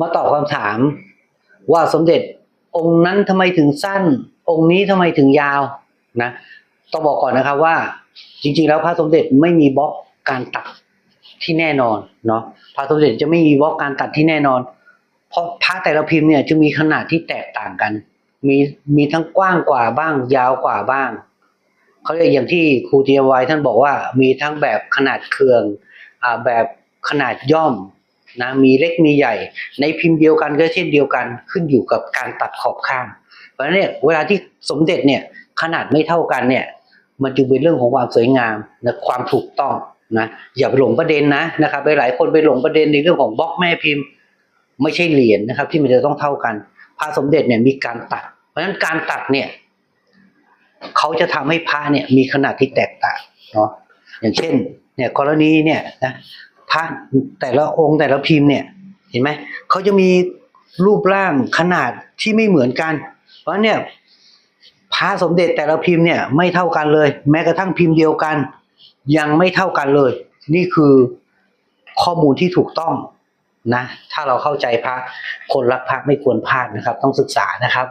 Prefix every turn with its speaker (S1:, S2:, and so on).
S1: มาตอบคำถาม ว่าสมเด็จองค์นั้นทำไมถึงสั้น องค์นี้ทำไมถึงยาวนะต้องบอกก่อนนะครับว่า จริง ๆ แล้วพระสมเด็จไม่มีบล็อกการตัดที่แน่นอนเนาะพระสมเด็จจะไม่มีบล็อกการตัดที่แน่นอน เพราะพระแต่ละพิมพ์เนี่ยจะมีขนาดที่แตกต่างกัน มีมีทั้งกว้างกว่าบ้าง ยาวกว่าบ้างเขาเรียกอย่างที่ครูเทียวัยท่านบอกว่ามีทั้งแบบขนาดเคืองอ่าแบบขนาดย่อม นะมีเล็กมีใหญ่ ในพิมพ์เดียวกันก็เช่นเดียวกันขึ้นอยู่กับการตัดขอบข้าง เพราะฉะนั้นเนี่ยเวลาที่สมเด็จเนี่ยขนาดไม่เท่ากันเนี่ยมันจึงเป็นเรื่องของความสวยงามและความถูกต้องนะอย่าไปหลงประเด็นนะนะครับหลายคนไปหลงประเด็นในเรื่องของบล็อกแม่พิมพ์ ไม่ใช่เหรียญนะครับ ที่มันจะต้องเท่ากันพระสมเด็จเนี่ยมีการตัด เพราะฉะนั้นการตัดเนี่ยเขาจะทำให้พระเนี่ยมีขนาดที่แตกต่างเนาะอย่างเช่นเนี่ยกรณีเนี่ยนะ พระแต่ละองค์แต่ละพิมพ์เนี่ยเห็นไหมเขาจะมีรูปร่างขนาดที่ไม่เหมือนกัน เพราะเนี่ยพระสมเด็จแต่ละพิมพ์เนี่ยไม่เท่ากันเลย แม้กระทั่งพิมพ์เดียวกัน ยังไม่เท่ากันเลย นี่คือข้อมูลที่ถูกต้องนะ ถ้าเราเข้าใจพระคนรักพระไม่ควรพลาดนะครับ ต้องศึกษานะครับ